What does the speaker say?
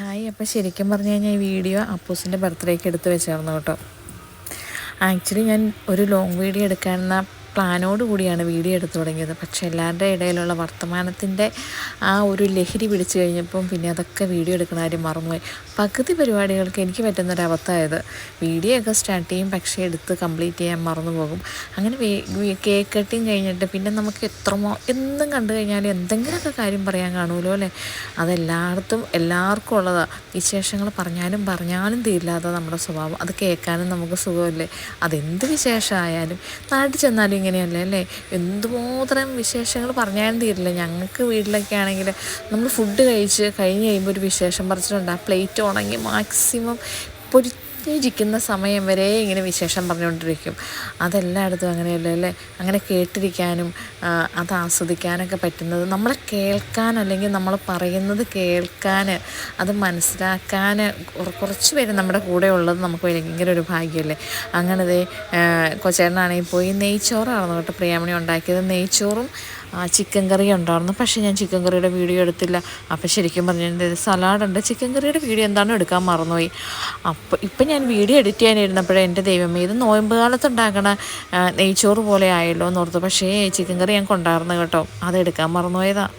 Hi അപ്പോൾ ശരിക്കും പറഞ്ഞു കഴിഞ്ഞാൽ ഈ വീഡിയോ അപ്പൂസിന്റെ ബർത്ത്ഡേക്ക് എടുത്ത് വെച്ചായിരുന്നു കേട്ടോ. ആക്ച്വലി ഞാൻ ഒരു ലോങ് വീഡിയോ എടുക്കാനെന്ന പ്ലാനോട് കൂടിയാണ് വീഡിയോ എടുത്തു തുടങ്ങിയത്. പക്ഷേ എല്ലാവരുടെ ഇടയിലുള്ള വർത്തമാനത്തിന്റെ ആ ഒരു ലഹരി പിടിച്ചു കഴിഞ്ഞപ്പം പിന്നെ അതൊക്കെ വീഡിയോ എടുക്കുന്ന കാര്യം മറന്നുപോയി. പകുതി പരിപാടികൾക്ക് എനിക്ക് പറ്റുന്നൊരബദ്ധമായത് വീഡിയോ ഒക്കെ സ്റ്റാർട്ട് ചെയ്യും പക്ഷേ എടുത്ത് കംപ്ലീറ്റ് ചെയ്യാൻ മറന്നു പോകും അങ്ങനെ കേക്ക് കട്ടിങ് കഴിഞ്ഞിട്ട് പിന്നെ നമുക്ക് എത്രമോ എന്നും കണ്ടു കഴിഞ്ഞാൽ എന്തെങ്കിലുമൊക്കെ കാര്യം പറയാൻ കാണുമല്ലോ അല്ലേ? അതെല്ലായിടത്തും എല്ലാവർക്കും ഉള്ളതാണ് വിശേഷങ്ങൾ പറഞ്ഞാലും പറഞ്ഞാലും തീരില്ലാത്ത നമ്മുടെ സ്വഭാവം. അത് കേൾക്കാനും നമുക്ക് സുഖമല്ലേ? അതെന്ത് വിശേഷമായാലും നാട്ടിൽ ചെന്നാലും ഇങ്ങനെയല്ലേ അല്ലേ? എന്തുമാത്രം വിശേഷങ്ങൾ പറഞ്ഞാലും തീരില്ല. ഞങ്ങൾക്ക് വീട്ടിലൊക്കെ ആണെങ്കിൽ നമ്മൾ ഫുഡ് കഴിച്ച് കഴിഞ്ഞ് കഴിയുമ്പോൾ ഒരു വിശേഷം പറിച്ചിട്ടുണ്ട് ആ പ്ലേറ്റ് ഉണങ്ങി മാക്സിമം പൊരിച്ചിരിക്കുന്ന സമയം വരെ ഇങ്ങനെ വിശേഷം പറഞ്ഞുകൊണ്ടിരിക്കും. അതെല്ലായിടത്തും അങ്ങനെയല്ലേ അല്ലേ? അങ്ങനെ കേട്ടിരിക്കാനും അത് ആസ്വദിക്കാനൊക്കെ പറ്റുന്നത്. നമ്മളെ കേൾക്കാൻ അല്ലെങ്കിൽ നമ്മൾ പറയുന്നത് കേൾക്കാൻ അത് മനസ്സിലാക്കാൻ കുറച്ച് പേര് നമ്മുടെ കൂടെ ഉള്ളത് നമുക്ക് ഭയങ്കര ഒരു ഭാഗ്യമല്ലേ? അങ്ങനെ ദേ കൊച്ചേട്ടനാണെങ്കിൽ പോയി നെയ്ച്ചോറാണെന്ന് കേട്ടോ പ്രിയാമണി ഉണ്ടാക്കിയത്. നെയ്ച്ചോറും ചിക്കൻ കറി ഉണ്ടായിരുന്നു. പക്ഷേ ഞാൻ ചിക്കൻ കറിയുടെ വീഡിയോ എടുത്തില്ല. അപ്പോൾ ശരിക്കും പറഞ്ഞിട്ടുണ്ട് സലാഡുണ്ട് ചിക്കൻ കറിയുടെ വീഡിയോ എന്താണോ എടുക്കാൻ മറന്നുപോയി. അപ്പോൾ ഇപ്പം ഞാൻ വീഡിയോ എഡിറ്റ് ചെയ്യാനിരുന്നപ്പോഴേ എന്റെ ദൈവമേ ഇത് നോയമ്പ് കാലത്ത് ഉണ്ടാക്കണ നെയ്ച്ചോറ് പോലെ ആയല്ലോ എന്ന് ഓർത്തു. പക്ഷേ ചിക്കൻ കറി ഞാൻ ഉണ്ടായിരുന്നു കേട്ടോ. അത് എടുക്കാൻ മറന്നുപോയതാണ്